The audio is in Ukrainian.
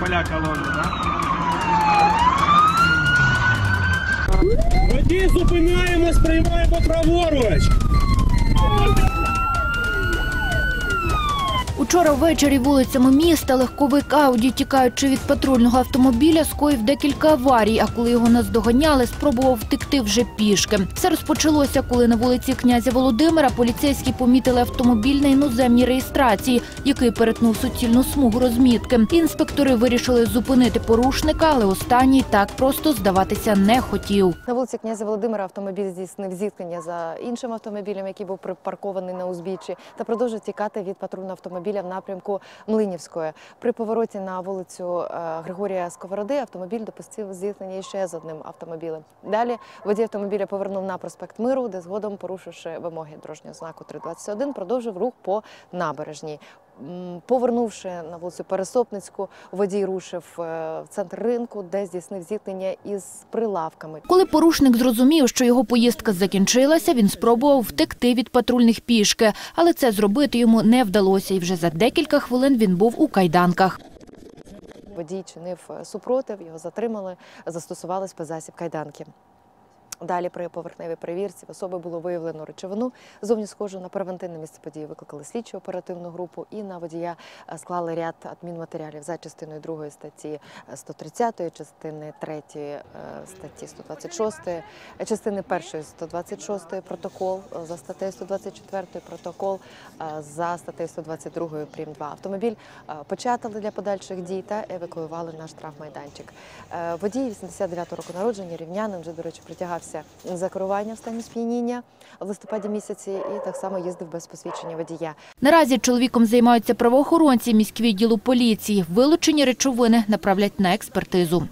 поля колонны, да? Водій, зупиняємось, приймаємо праворуч. Учора ввечері вулицями міста легковик Ауді, тікаючи від патрульного автомобіля, скоїв декілька аварій. А коли його наздоганяли, спробував втекти вже пішки. Все розпочалося, коли на вулиці князя Володимира поліцейські помітили автомобіль на іноземній реєстрації, який перетнув суцільну смугу розмітки. Інспектори вирішили зупинити порушника, але останній так просто здаватися не хотів. На вулиці князя Володимира автомобіль здійснив зіткнення за іншим автомобілем, який був припаркований на узбіччі, та продовжив тікати від патрульного автомобіля в напрямку Млинівської. При повороті на вулицю е, Григорія Сковороди автомобіль допустив зіткнення ще з одним автомобілем. Далі водій автомобіля повернув на проспект Миру, де згодом, порушивши вимоги дорожнього знаку 321, продовжив рух по набережній. Повернувши на вулицю Пересопницьку, водій рушив е, в центр ринку, де здійснив зіткнення із прилавками. Коли порушник зрозумів, що його поїздка закінчилася, він спробував втекти від патрульних пішки, але це зробити йому не вдалося, і вже за декілька хвилин він був у кайданках. Водій чинив е, супротив, його затримали, застосували спецзасіб кайданки. Далі при поверхневій перевірці в особи було виявлено речовину зовні схожу на превентивне місце події. Викликали слідчу оперативну групу і на водія е, склали ряд адмінматеріалів за частиною 2 статті е, 130, частини 3 статті 126, е, частини 1 126 протокол е, за статтею 124 протокол е, за статтею 122 прим. 2. Автомобіль е, початали для подальших дій та евакуювали на штрафмайданчик. Е, Водій 89 року народження, рівнянин, вже, до речі, притягався за керування в стані сп'яніння в листопаді місяці і так само їздив без посвідчення водія. Наразі чоловіком займаються правоохоронці міськвідділу поліції. Вилучені речовини направлять на експертизу.